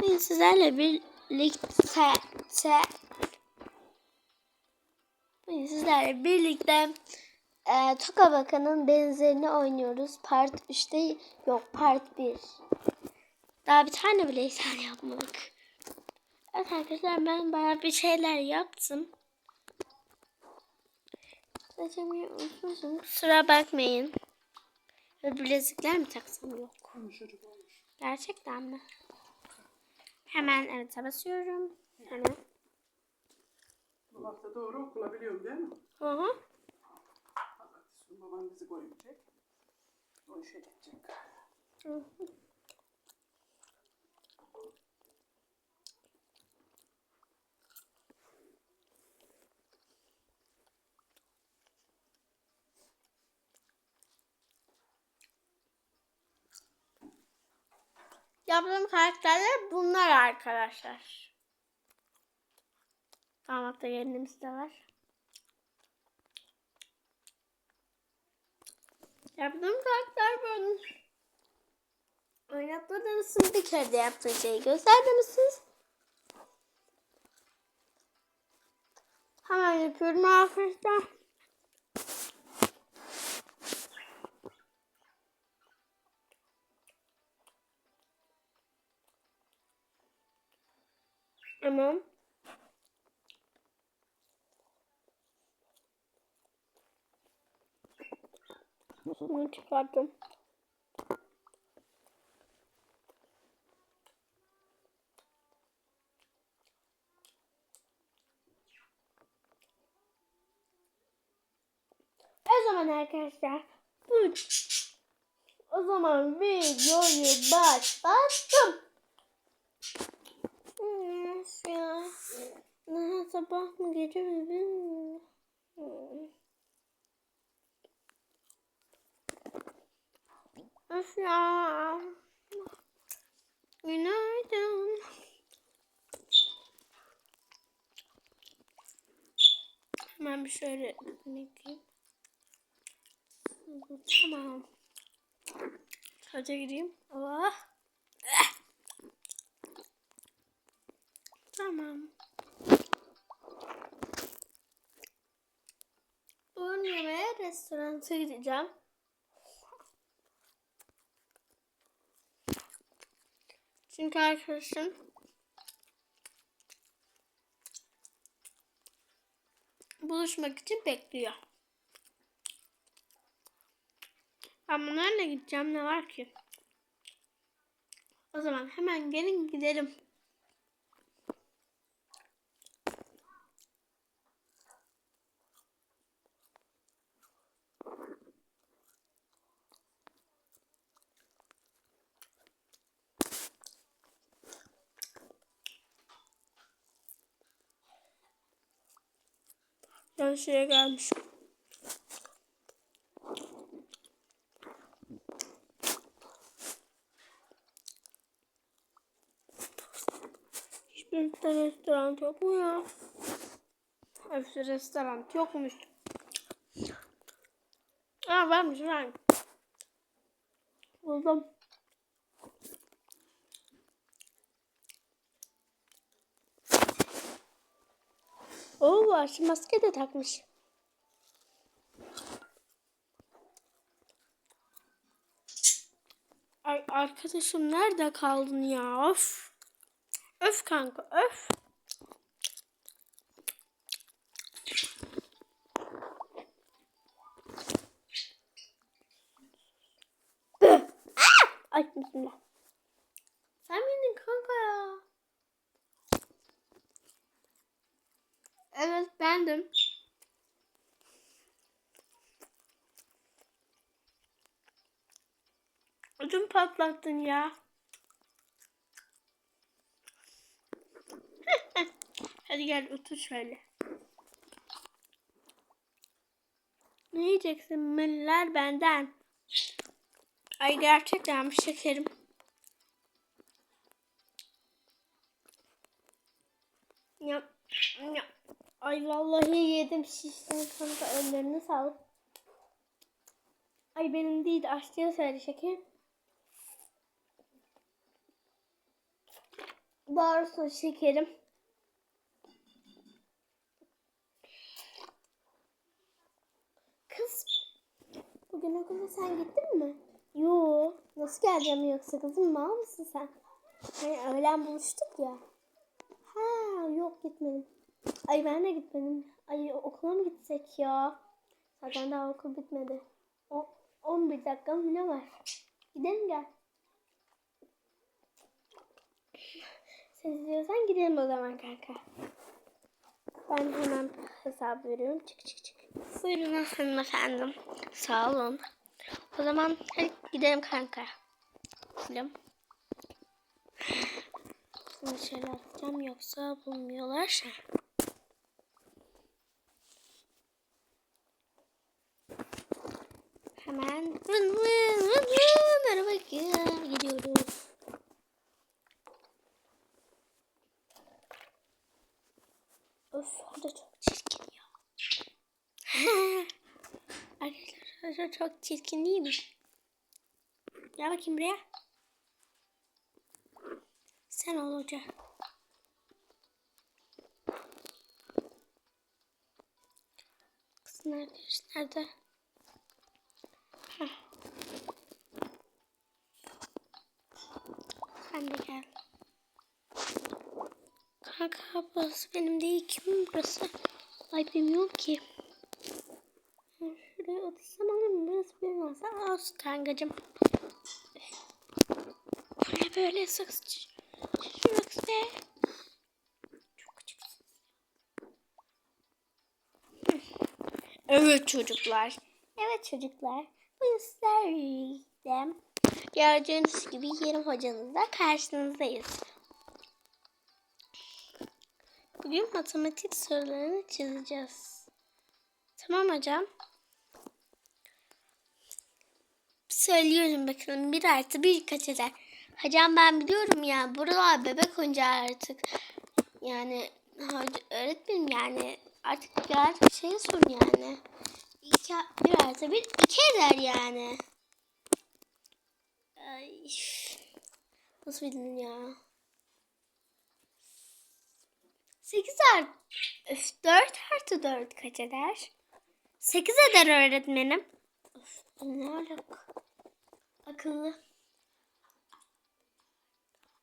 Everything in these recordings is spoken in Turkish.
Bugün sizlerle birlikte te, Bugün sizlerle birlikte e, Toka Bakan'ın benzerini oynuyoruz. Part 3'te yok part 1. Daha bir tane bile insan yapmadık. Evet arkadaşlar ben bayağı bir şeyler yaptım. Kusura bakmayın. Ve bilezikler mi taksam yok. Gerçekten mi? Hemen evet basıyorum. Hemen. Bu hafta doğru okula biliyorum değil mi? Hı hı. Babam bizi koyacak. O işe gidecek. Hı hı. Yaptığım karakterler bunlar arkadaşlar. Damatda gelinimiz de var. Yaptığım karakter bunlar. Oynatmadığınız bir kere de yaptığım şeyi gösterdi mi siz? Hemen yapıyorum arkadaşlar. Tamam. Bunu çıkardım. O zaman arkadaşlar bu o zaman videoyu başlattım. Of ya. Daha sabah mı gece mi bilmiyorum. Of ya. Günaydın. Hemen bir şöyle bakayım. Tamam. Hadi gideyim. Allah. Tamam. Bugün yemeğe restoranta gideceğim. Çünkü arkadaşım buluşmak için bekliyor. Ben bunlarla gideceğim ne var ki? O zaman hemen gelin gidelim. Ben şuraya gelmişim. Hiçbir restoran yok mu ya? Hepsi restoran yokmuş. Aa varmış var. Buldum. Arşın maske de takmış. Ay arkadaşım nerede kaldın ya? Of. Öf kanka öf. Ay bismillah. Sen miydin kanka ya? Evet bendim. Ödüm patlattın ya. Hadi gel otur şöyle. Ne yiyeceksin? Miller benden. Ay gerçekten bir şekerim. Ya, ya. Ay vallahi yedim şiştim kanka ellerine sağlık. Ay benim değil aşçıya söyle şeker. Doğrusu şekerim. Kız, bugün okula sen gittin mi? Yo, nasıl geleceğim yoksa kızım mal mısın sen? Hani öğlen buluştuk ya. Ha, yok gitmedim. Ay ben de gitmedim. Ay okula mı gitsek ya? Zaten daha okul bitmedi. O, 11 dakika mı ne var? Gidelim gel. Sen istiyorsan gidelim o zaman kanka. Ben hemen hesap veriyorum. Çık çık çık. Buyurun hanımefendim. Sağ olun. O zaman hadi gidelim kanka. Gidelim. Şimdi şöyle atacağım yoksa bulmuyorlar. Hemen vın vın vın vın arabaya gidiyoruz. Öf o da çok çirkin ya. Arkadaşlar çok çirkin değil mi? Gel bakayım buraya. Sen ol hoca. Kızın arkadaş nerede? Heh. Sen de gel. Kanka burası benim değil. Kimin burası? Ay bilmiyorum ki. Şuraya otursam mı? Burası benim olsa olsun kankacığım. Bu ne böyle sıkıştı? Şurası. Çok küçüksün. Evet çocuklar. Evet çocuklar. Bu sizlerle gördüğünüz gibi yeni hocanızla karşınızdayız. Bugün matematik sorularını çözeceğiz. Tamam hocam. Söylüyorum bakalım bir artı bir kaç eder? Hocam ben biliyorum ya buralar bebek oyuncağı artık. Yani öğretmenim yani artık biraz bir şey sor yani. İki, bir artı bir iki eder yani. Ay, nasıl bildin ya? 8 artı öf, 4 artı 4 kaç eder? 8 eder öğretmenim. Of, ne alaka? Akıllı.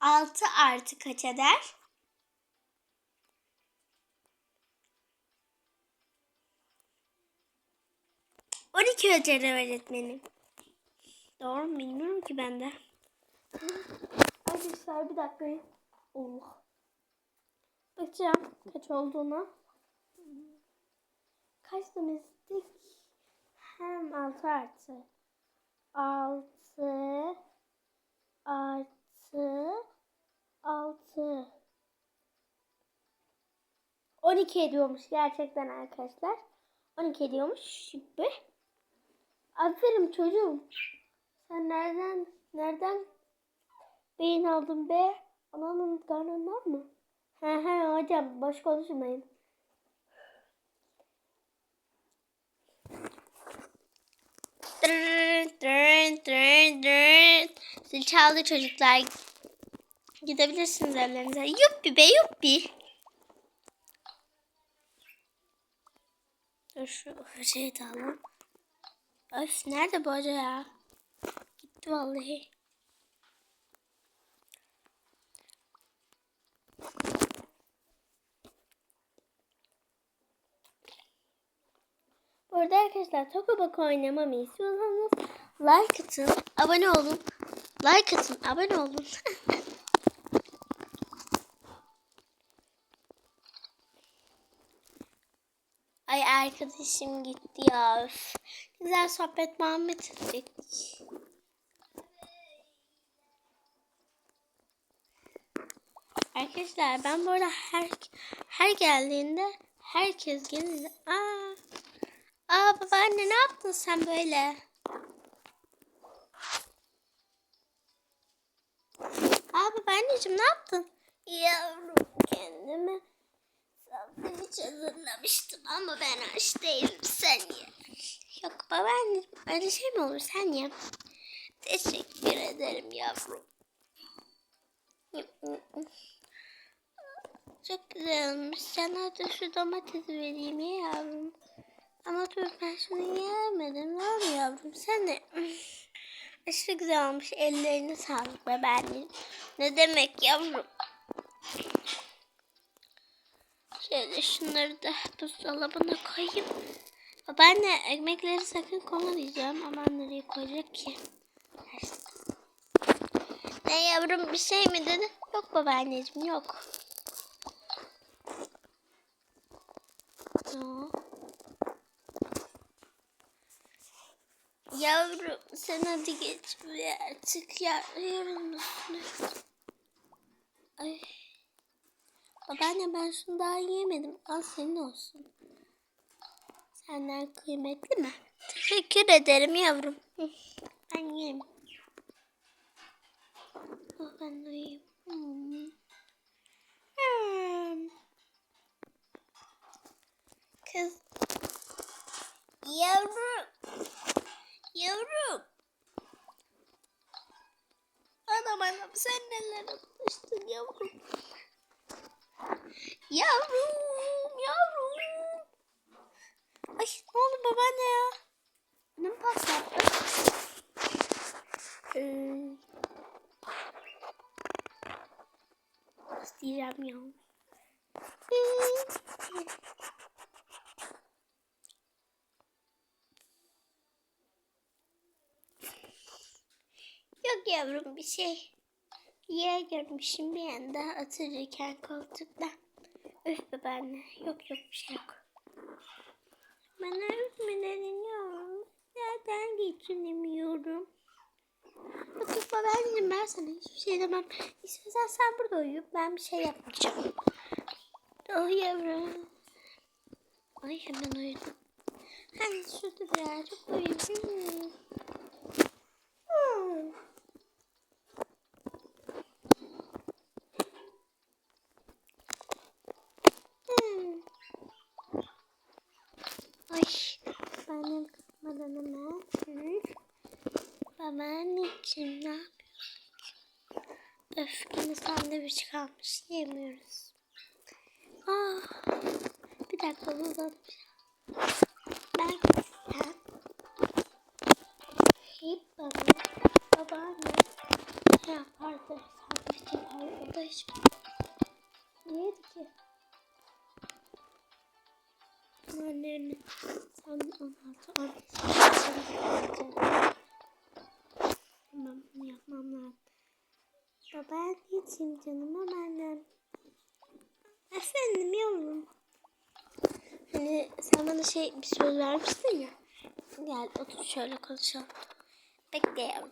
6 artı kaç eder? On iki eder öğretmenim. Doğru mu bilmiyorum ki ben de. Arkadaşlar bir dakika. Allah. Bakacağım kaç olduğunu. Kaç demiştik? Hem 6 artı. 6 artı 6. 12 ediyormuş gerçekten arkadaşlar. 12 ediyormuş. Şimdi. Aferin çocuğum. Sen nereden nereden beyin aldın be? Ananın karnından mı? He he hocam boş konuşmayın. Zil çaldı çocuklar. Gidebilirsiniz evlerinize. Yuppi be yuppi. Dur şu hocayı da alalım. Öf nerede bu hoca ya? Gitti vallahi. Bu arada arkadaşlar Tokobak oynamamı istiyorsanız like atın, abone olun. Like atın, abone olun. Ay arkadaşım gitti ya. Öf. Güzel sohbet muhabbet ettik. Arkadaşlar ben arada her her geldiğinde herkes gelince aa aa babaanne ne yaptın sen böyle? Aa babaanneciğim ne yaptın? Yavrum kendimi sandviç hazırlamıştım ama ben aç değilim sen ye. Yok babaanneciğim öyle şey mi olur sen ye. Teşekkür ederim yavrum. Çok güzel olmuş. Sana da şu domatesi vereyim ya yavrum. Ama dur ben şunu yemedim. Ne oldu yavrum? Sen de aşırı güzel olmuş. Ellerine sağlık babaannem. Ne demek yavrum? Şöyle şunları da buzdolabına koyayım. Babaanne ekmekleri sakın koyma diyeceğim ama nereye koyacak ki? Ne yavrum bir şey mi dedi? Yok babaanneciğim yok. Yok. Yavrum sen hadi geç buraya artık ya yarın. Babaanne ben şunu daha yemedim. Al senin olsun. Senden kıymetli mi? Teşekkür ederim yavrum. Ben yerim. Oh, ben de yiyeyim. Hmm. Kız. Yavrum. Yavrum. Anam anam sen neler yapmıştın yavrum. Yavrum, yavrum. Ay ne oldu babaanne ya? Ne mi patlattı? Ee, nasıl diyeceğim ya? Ee, Yok yavrum bir şey. Yer görmüşüm bir anda atırırken koltukta. Öf babaanne. Yok yok bir şey yok. Bana öpmelerin yok. Zaten geçinemiyorum. Yok babaanneciğim ben sana hiçbir şey demem. İstersen sen burada uyu. Ben bir şey yapmayacağım. Oh yavrum. Ay hemen uyudum. Hani şurada birazcık uyuyayım. Hmm. Hmm. Ay, benim kızmadan hemen. Hı. Babaanneciğim ne yapıyorsun? Öfkeni sandviç kalmış yemiyoruz. Ah, bir dakika bulalım. Ben sen hep bana babaanne ne yapardı? Sandviç yapardı. O da hiç neydi ki? Annenin sen 16 18 Babaanneciğim canım annem. Efendim yavrum. Hani sen bana şey bir söz vermiştin ya. Gel otur şöyle konuşalım. Bekle yavrum.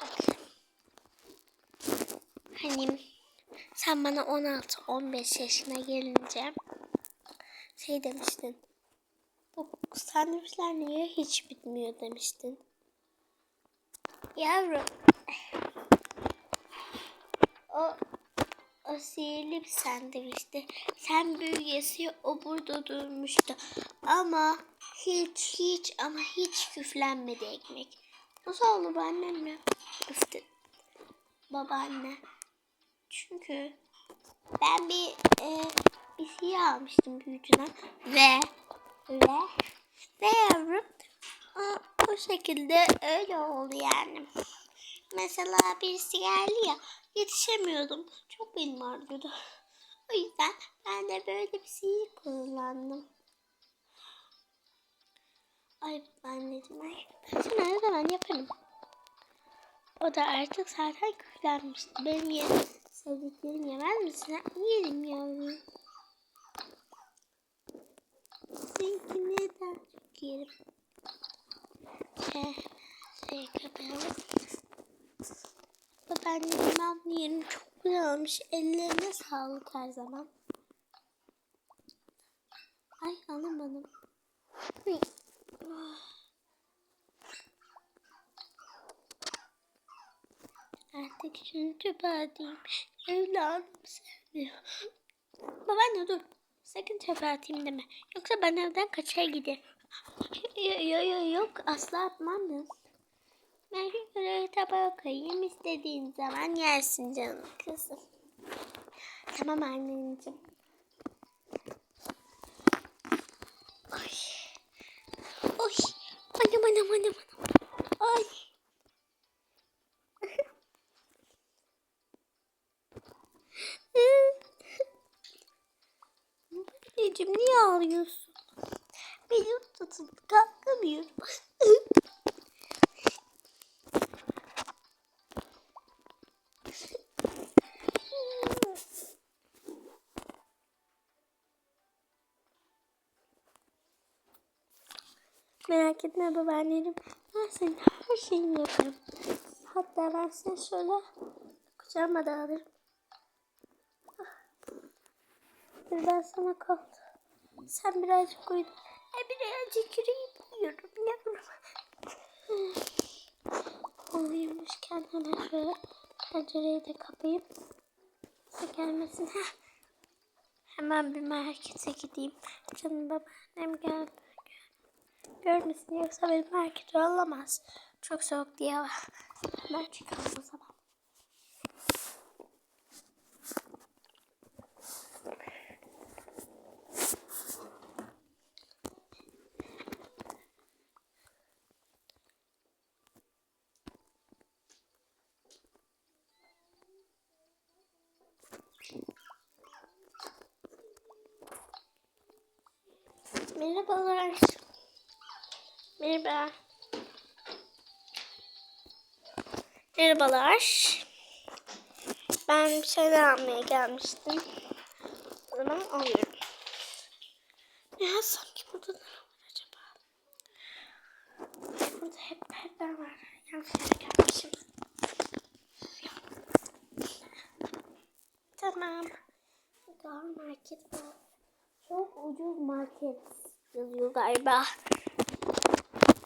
Bak. Hani sen bana 16-15 yaşına gelince şey demiştin. Bu sandviçler niye hiç bitmiyor demiştin. Yavrum. O o sihirli bir sandviçti. Sen büyüyesi o burada durmuştu. Ama hiç hiç ama hiç küflenmedi ekmek. Nasıl oldu bu annemle? Üftü. Babaanne. Çünkü ben bir e, bir şey almıştım büyücüden ve ve ve yavrum o şekilde öyle oldu yani. Mesela birisi geldi ya yetişemiyordum. Çok benim ağrıyordu. O yüzden ben de böyle bir sihir kullandım. Ay anneciğim ay. Ben sana her zaman yaparım. O da artık zaten küflenmişti. Benim yerim sevdiklerim yemez misin? Yerim yavrum. Seninki neden çok yerim? Şey, şey kapayalım. Ben bunu yerim çok güzel olmuş. Ellerine sağlık her zaman. Ay alamadım. Artık şunu çöpe. Evladım sevmiyor. Babaanne dur. Sakın çöpe deme. Yoksa ben evden kaçar giderim. Yok yok yo, yok asla atmam ben. Ben şöyle tabağa koyayım istediğin zaman yersin canım kızım. Tamam anneciğim. Ay. Oy. Anam anam anam anam. Ay. Anneciğim niye ağlıyorsun? Benim tutun kalkamıyorum. Merak etme babaannem. Ben senin her şeyini yaparım. Hatta ben seni şöyle kucağıma da alırım. Dur ben sana kaldım. Sen birazcık uyu. E birazcık yürüyüp uyuyorum yavrum. Uyumuşken hemen şöyle pencereyi de kapayıp kimse gelmesin. Hemen bir markete gideyim. Canım babaannem gel. Görmesin yoksa beni markete alamaz. Çok soğuk diye hava. Hemen çıkalım o zaman. Merhabalar. Merhaba. Merhabalar. Ben bir şeyler almaya gelmiştim. O zaman alıyorum. Ne alsam ki burada ne var acaba? Burada hep perdeler var. Yanlış yere gelmişim. Tamam. Daha market var. Çok ucuz market yazıyor galiba.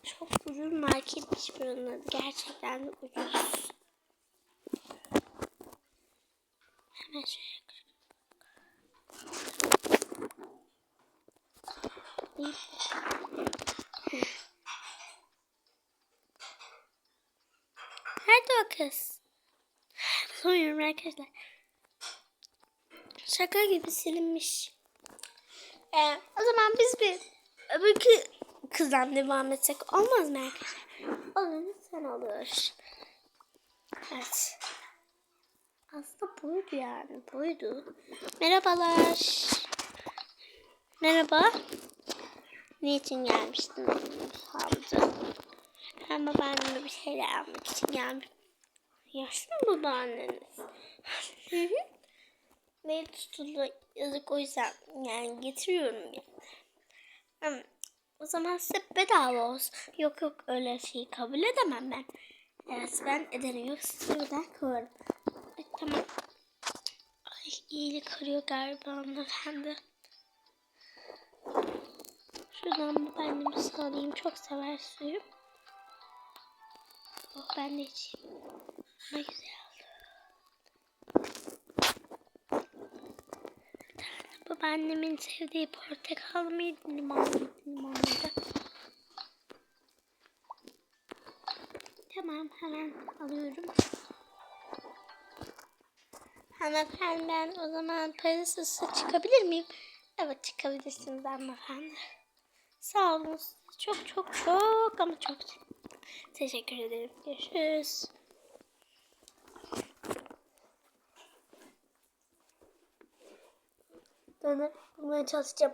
Çok ucuz marketmiş buranın adı. Gerçekten de ucuz. Hemen şöyle Nerede o kız? Bulamıyorum arkadaşlar. Şaka gibi silinmiş. Ee, o zaman biz bir öbürkü kızdan devam etsek olmaz mı arkadaşlar? Olur sen olur. Evet. Aslında buydu yani buydu. Merhabalar. Merhaba. Niçin gelmiştin? Aldı. Ben babaanneme bir şeyler almak için geldim. Yaşlı mı babaanneniz? Mail tutuldu yazık o yüzden yani getiriyorum ya. Hmm, o zaman size bedava olsun. Yok yok öyle şeyi kabul edemem ben. Evet ben ederim yok buradan kovarım. Ay, tamam. Ay iyilik arıyor galiba hanımefendi. Şuradan babaannemi sağlayayım. Çok sever suyu. Oh ben de içeyim. Ne güzel Babaannemin sevdiği portakal mıydı, limonluydu, limonluydu. Tamam, hemen alıyorum. Hanımefendi ben o zaman parasız çıkabilir miyim? Evet çıkabilirsiniz hanımefendi. Sağ olun. Çok çok çok ama çok teşekkür ederim. Görüşürüz. Dönüp bulmaya çalışacağım.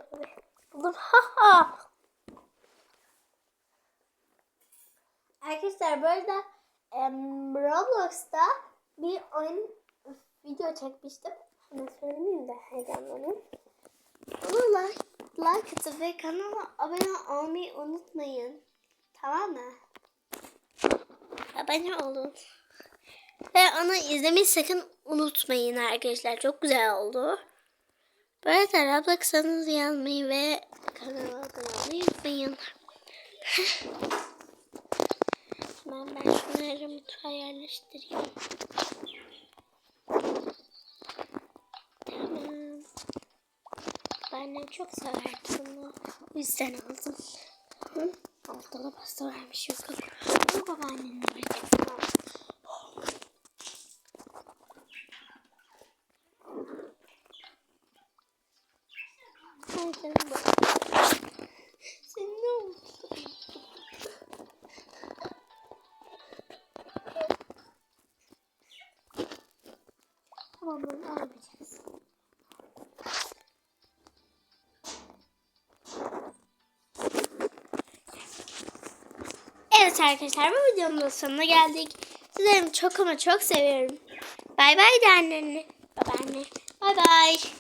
Buldum. Ha ha. Arkadaşlar arada em, Roblox'ta bir oyun video çekmiştim. Hemen söylemeyeyim de heyecanlanayım. Onu like, like atıp ve kanala abone olmayı unutmayın. Tamam mı? Abone olun. Ve onu izlemeyi sakın unutmayın arkadaşlar. Çok güzel oldu. Bu arada Roblox'ınızı yazmayı ve kanala abone olmayı unutmayın. Tamam ben şunları mutfağa yerleştireyim. Tamam. Annem çok severdi bunu. O yüzden aldım. Hı? Altta da pasta vermiş yok. Bu babaannenin Sen bak. Sen ne. Evet arkadaşlar bu videonun da sonuna geldik. Sizleri çok ama çok seviyorum. Bay bay de annenle. Babaanne. Bay bay.